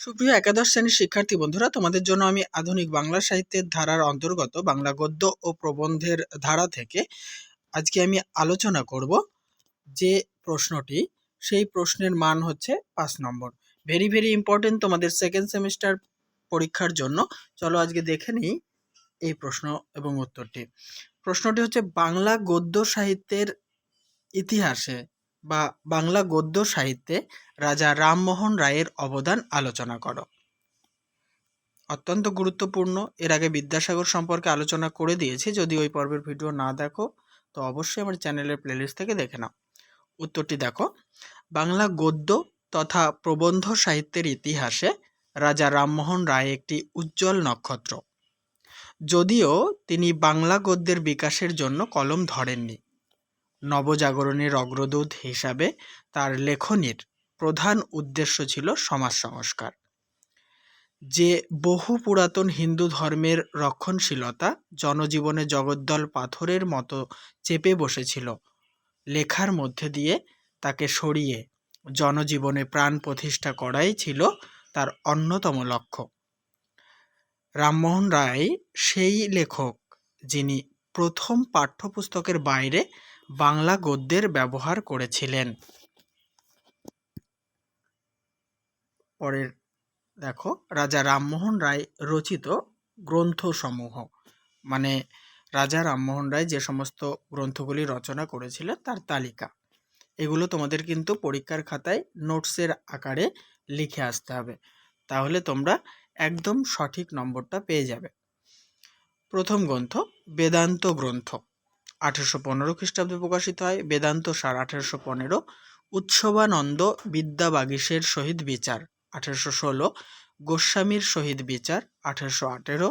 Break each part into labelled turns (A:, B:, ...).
A: সুপ্রিয় একাদশ শ্রেণির শিক্ষার্থী বন্ধুরা, তোমাদের জন্য আমি আধুনিক বাংলা সাহিত্যের ধারার অন্তর্গত বাংলা গদ্য ও প্রবন্ধের ধারা থেকে আজকে আমি আলোচনা করব যে প্রশ্নটি। সেই প্রশ্নের মান হচ্ছে পাঁচ নম্বর। ভেরি ভেরি ইম্পর্টেন্ট তোমাদের সেকেন্ড সেমিস্টার পরীক্ষার জন্য। চলো আজকে দেখে নিই এই প্রশ্ন এবং উত্তরটি। প্রশ্নটি হচ্ছে, বাংলা গদ্য সাহিত্যের ইতিহাসে বা বাংলা গদ্য সাহিত্যে রাজা রামমোহন রায়ের অবদান আলোচনা করো। অত্যন্ত গুরুত্বপূর্ণ। এর আগে বিদ্যাসাগর সম্পর্কে আলোচনা করে দিয়েছি। যদি ওই পর্বের ভিডিও না দেখো, তো অবশ্যই আমার চ্যানেলের প্লেলিস্ট থেকে দেখে নাও। উত্তরটি দেখো। বাংলা গদ্য তথা প্রবন্ধ সাহিত্যের ইতিহাসে রাজা রামমোহন রায় একটি উজ্জ্বল নক্ষত্র। যদিও তিনি বাংলা গদ্যের বিকাশের জন্য কলম ধরেননি। নবজাগরণের অগ্রদূত হিসাবে তার লেখনীর প্রধান উদ্দেশ্য ছিল সমাজ সংস্কার। যে বহু পুরাতন হিন্দু ধর্মের রক্ষণশীলতা জনজীবনে জগদ্দল পাথরের মতো চেপে বসেছিল, লেখার মধ্যে দিয়ে তাকে সরিয়ে জনজীবনে প্রাণ প্রতিষ্ঠা করাই ছিল তার অন্যতম লক্ষ্য। রামমোহন রায় সেই লেখক যিনি প্রথম পাঠ্যপুস্তকের বাইরে বাংলা গদ্যের ব্যবহার করেছিলেন। পরের, দেখো, রাজা রামমোহন রায় রচিত গ্রন্থসমূহ। মানে রাজা রামমোহন রায় যে সমস্ত গ্রন্থগুলি রচনা করেছিলেন, তার তালিকা। এগুলো তোমাদের কিন্তু পরীক্ষার খাতায় নোটসের আকারে লিখে আসতে হবে। তাহলে তোমরা একদম সঠিক নম্বরটা পেয়ে যাবে। প্রথম গ্রন্থ, বেদান্ত গ্রন্থ। আঠেরোশো পনেরো খ্রিস্টাব্দে প্রকাশিত হয়। বেদান্ত সার আঠেরোশো পনেরো। উৎসবানন্দ বিদ্যাবাগীশের সহিত বিচার, আঠেরোশো ষোলো। গোস্বামীর সহিত বিচার, আঠেরোশো আঠেরো।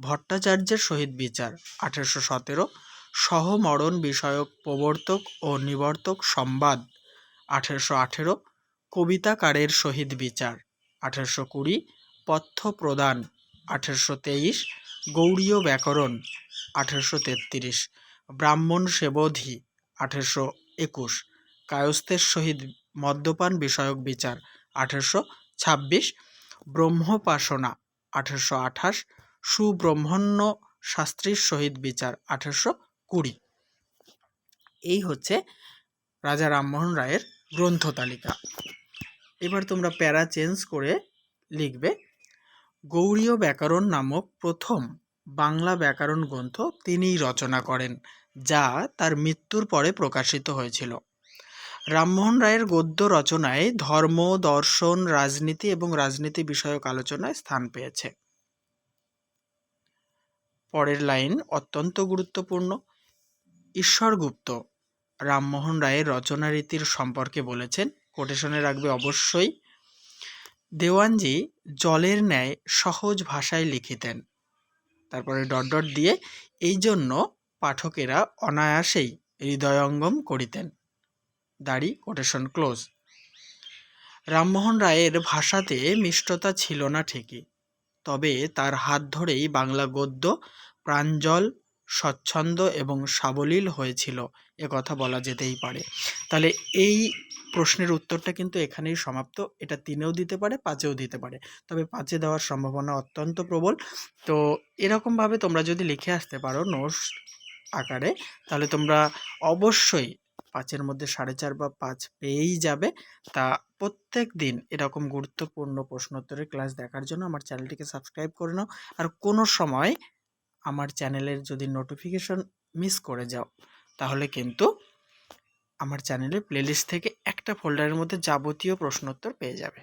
A: ভট্টাচার্যের সহিত বিচার, আঠেরোশো সতেরো। সহমরণ বিষয়ক প্রবর্তক ও নিবর্তক সংবাদ আঠেরোশো আঠেরো। কবিতাকারের সহিত বিচার, আঠেরোশো কুড়ি। পথ্য প্রদান, আঠেরোশো তেইশ। গৌড়ীয় ব্যাকরণ, আঠেরোশো তেত্রিশ। ব্রাহ্মণ সেবধি, আঠেরোশো একুশ। কায়স্থের সহিত মদ্যপান বিষয়ক বিচার, আঠেরোশো ছাব্বিশ। ব্রহ্মোপাসনা, আঠেরোশো আঠাশ। সুব্রহ্মণ্য শাস্ত্রীর সহিত বিচার, আঠেরোশো কুড়ি। এই হচ্ছে রাজা রামমোহন রায়ের গ্রন্থ তালিকা। এবার তোমরা প্যারা চেঞ্জ করে লিখবে গৌড়ীয় ব্যাকরণ নামক প্রথম বাংলা ব্যাকরণ গ্রন্থ তিনিই রচনা করেন, যা তার মৃত্যুর পরে প্রকাশিত হয়েছিল। রামমোহন রায়ের গদ্য রচনায় ধর্ম, দর্শন, রাজনীতি এবং রাজনীতি বিষয়ক আলোচনায় স্থান পেয়েছে। পরের লাইন অত্যন্ত গুরুত্বপূর্ণ। ঈশ্বরগুপ্ত রামমোহন রায়ের রচনারীতির সম্পর্কে বলেছেন, কোটেশনে রাখবে অবশ্যই, দেওয়ানজি জলের ন্যায় সহজ ভাষায় লিখিতেন। তারপরে ডট ডট দিয়ে এই জন্য পাঠকেরা অনায়াসেই হৃদয়ঙ্গম করিতেন। দাড়ি কোটেশন ক্লোজ রামমোহন রায়ের ভাষাতে মিষ্টতা ছিল না ঠিকই, তবে তার হাত ধরেই বাংলা গদ্য, প্রাঞ্জল স্বচ্ছন্দ এবং সাবলীল হয়েছিল, এ কথা বলা যেতেই পারে। তাহলে এই প্রশ্নের উত্তরটা কিন্তু এখানেই সমাপ্ত। এটা তিনেও দিতে পারে, পাঁচেও দিতে পারে। তবে পাঁচে দেওয়ার সম্ভাবনা অত্যন্ত প্রবল। তো এরকমভাবে তোমরা যদি লিখে আসতে পারো নোটস আকারে, তাহলে তোমরা অবশ্যই পাঁচের মধ্যে সাড়ে চার বা পাঁচ পেয়েই যাবে। তা প্রত্যেক দিন এরকম গুরুত্বপূর্ণ প্রশ্নোত্তরের ক্লাস দেখার জন্য আমার চ্যানেলটিকে সাবস্ক্রাইব করে নাও। আর কোনো সময় আমার চ্যানেলের যদি নোটিফিকেশন মিস করে যাও, তাহলে কিন্তু আমার চ্যানেলের প্লেলিস্ট থেকে একটা ফোল্ডারের মধ্যে যাবতীয় প্রশ্নোত্তর পেয়ে যাবে।